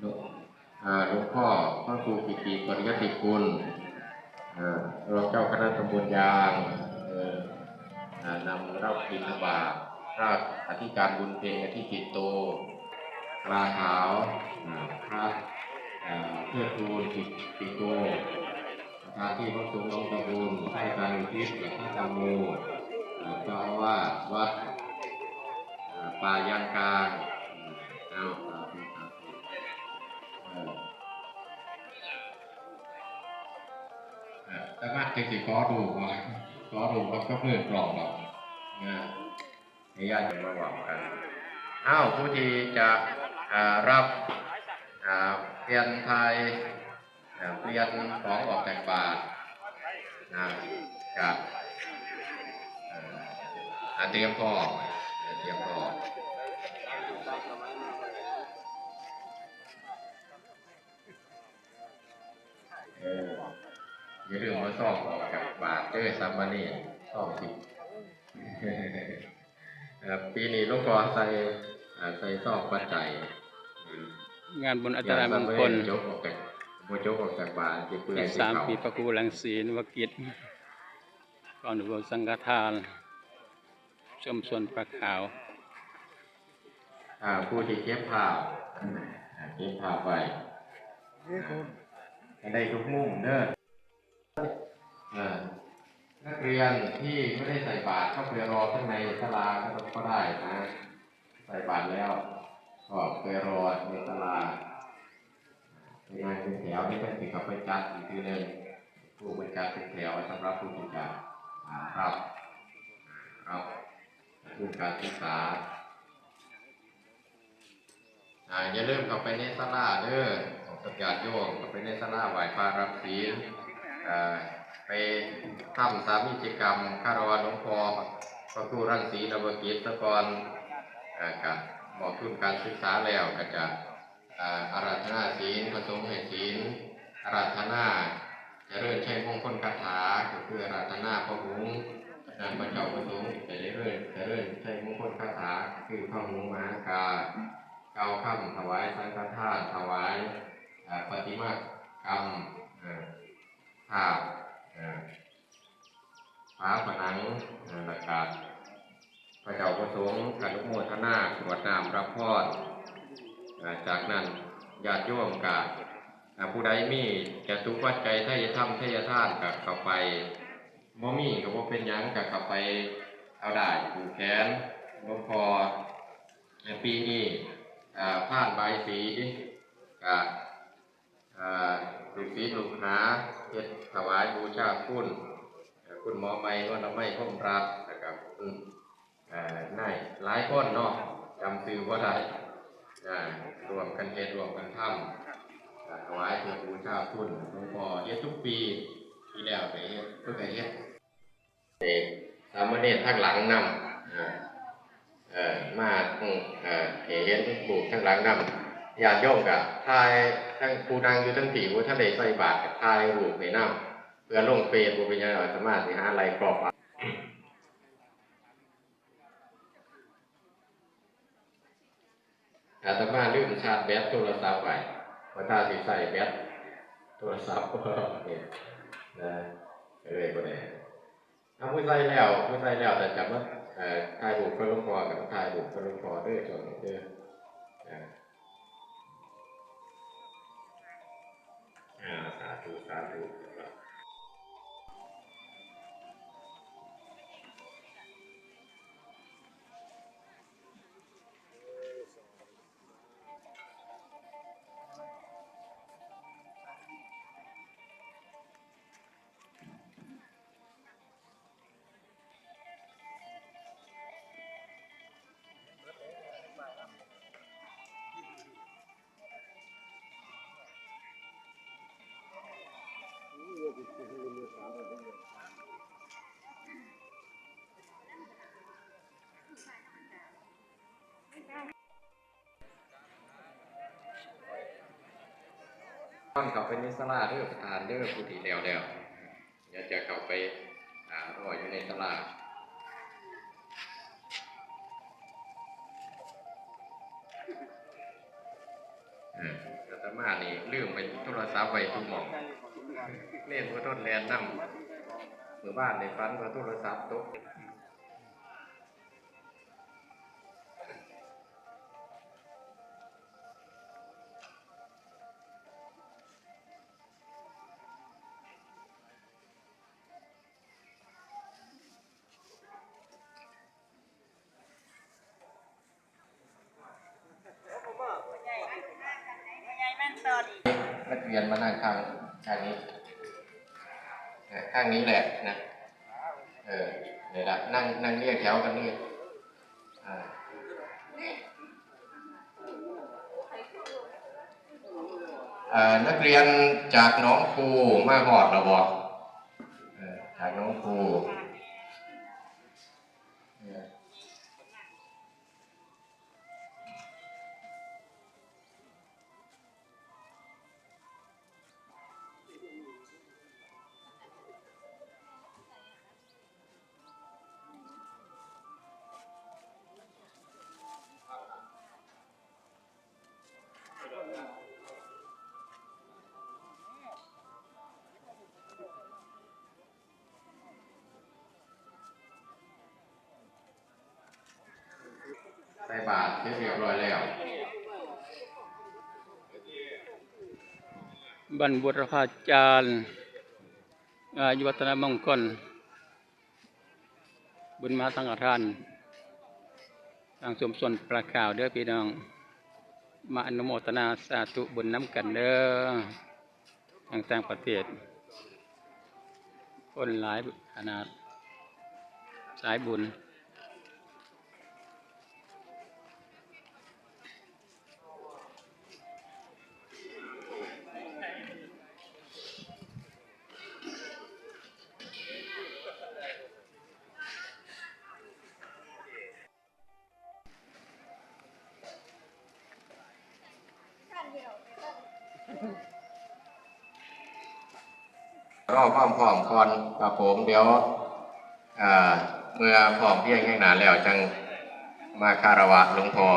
หลวงพ่อพระครูกิติปริยติคุณรองเจ้าคณะตำบลยางนำรับบิณฑบาตพระอธิการบุญเพ็งอธิกิตโตปลาขาวพระเพื่อทูลกิตติโกประธานที่พระสงฆ์องค์ตะบุญให้การอุทิศแก่พระธรรมโมเจ้าอาวาวัดป่ายางกลาง อแต่ว่าจริงๆขอดูว่าขอดูว่าก็เพื่อนกรอบแบบนะให้ญาติโยมมาหวังกันอ้าวผู้ที่จะรับเปลี่ยนไทยเปลี่ยนของออกจากบาทนะกับเอ่ออ่าเตรียมพร้อเตรียมพร้อเออ อย่าลืมมาซ่อมออกกับบาทเจอซัมมานี่ซ่อมสิเอ่อปีนี้หลูกพ่อใส่อ่าใส่ซ่อมปัจจัยอืมงานบุญอัตรายมงคลยกออกจากโมจกออกจากบาทจะเปื่อยอีกสิสามเขาปีพระครูรังสีนวกิจก่อนอุโบสถสังฆทานชมสวนปลาขาวอ่าผู้ที่เก็บภาพอ่าเก็บภาพไว้ให้ได้ทุกมุมเด้ออ่ นักเรียนที่ไม่ได้ใส่บาตรเข้าไปรอข้างในศาลาก็ก็ได้นะ ใส่บาตรแล้ว ก็ไปรอในศาลาในงานเป็นแถวนี่เป็นสิ่งกับไปจัดอีกทีหนึ่งผู้บริการเป็นแถวสำหรับผู้ที่จะอ่ารับครับทุนการศึกษาอ่าอย่าลืมเข้าไปในศาลาเด้อสัญญาโยมเข้าไปในศาลาไหว้พระรับศีลอ่า ไปทำสามีจิกรรมคารวะหลวงพ่อพระครูรังสีนวกิจตะกรอ่ากับบอกทุนการศึกษาแล้วก็จะอาราธนาศีลผสมให้ศีลอาราธนาจะเริญใช้มงคลคาถาก็คืออาราธนาพระหุงนามพระเจ้าประสงค์จะเรื่อยๆเริญใช้มงคลคาถาคือพระหุงมหากาเก้าคำถวายสังฆทานถวายปฏิมากรรมภาพอ่า ฝาผนังอาและกาพระเจ้าประสงค์อนุโมทนากรวดน้ำรับพรอ่าจากนั้นญาติโยมกาผู้ใดมีจะตุปัจจัยทายธรรมทายทานกับเข้าไปบ่มีก็บ่เป็นยังกับเข้าไปเอาได้ผูกแขนลวงพ่อในปีนี้ผ่านใบสีกับ ลูกศิษย์ลูกหาเฮ็ดถวายบูชาคุณคุณหมอไม้ว่าน้ำไม้พมรักนะครับคุณอ่านายหลายคนเนาะจำซื้อว่าได้อ่ารวมกันเฮ็ดรวมกันทำถวายเพื่อบูชาคุณหลวงพ่อเฮ็ดทุกปีที่แล้วไปเฮ็ดเพื่อไปเฮ็ดเด็กสามเณรทั้งหลังนำอ่าเอ่อมาทั้งเอ่อให้เห็นบุกทั้งหลังนำ ญาติโยมกับทายทั้งผู้นั่งอยู่ทั้งผีผู้ท่านได้ใส่บาตรกับทายรูปให้ำเพื่อลงเฟซบุญญาอาตมาสิหาอะไรกรอบอาตมาลืมชาร์จแบตโทรศัพท์ไว้เพราะถ้าสิใส่แบตโทรศัพท์เนี่ยนะก็เลยก็ได้เอาผู้ใส่แล้วผู้ใส่แล้วแต่จำว่าเอ่อถ่ายบุกพระลุงพอกับถ่ายบุกพระลุงพอเด้วยจนเด้อ อ่าอ่า สาธุสาธุครับท่านเข้าไปในศาลาเด้อประธานเด้อผู้ที่แล้วแล้วอย่าจะเข้าไปอ่ารออยู่ในศาลาเอออาตมานี่ลืมไปโทรศัพท์ไว้ทุกหม่องเล่นบ่ทนแลนนำเมื่อบ้านในฝันว่าโทรศัพท์ตก นักเรียนมานั่งข้างข้างนี้ข้างนี้แหละนะ เออเดี๋ยวละนั่งนั่งเรียกแถวกันนี่อ่านักเรียนจากน้องครูมาหอดเระบอกจากน้องครู บาทเรียบร้อยแล้วบรรบุรพาจารย์อายุวัฒนมงคลบุญมาสังฆทานทางสมส่วนประข่าวเด้อพี่น้อง มาอนุโมทนาสาธุบุญน้ำกันเด้อทางต่างประเทศ คนหลายขนาดสายบุญ รอความพร้อมก่อนกับผมเดี๋ยวเมื่อพร้อมเพียงแห่งหนาแล้วจังมาคารวะหลวงพ่อ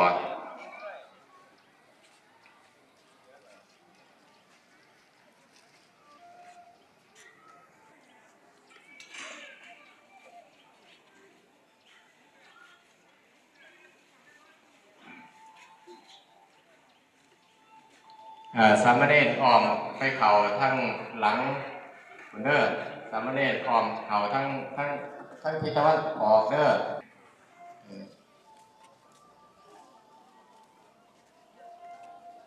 อ่าสามเณรอ้อมไปเข่าทั้งหลัง เหมือนเด้อสามเณรอ้อมเข่าทั้งทั้งทั้งทิศตะวันออกเด้อ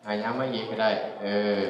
หายย้ำมาอีกก็ได้ เออ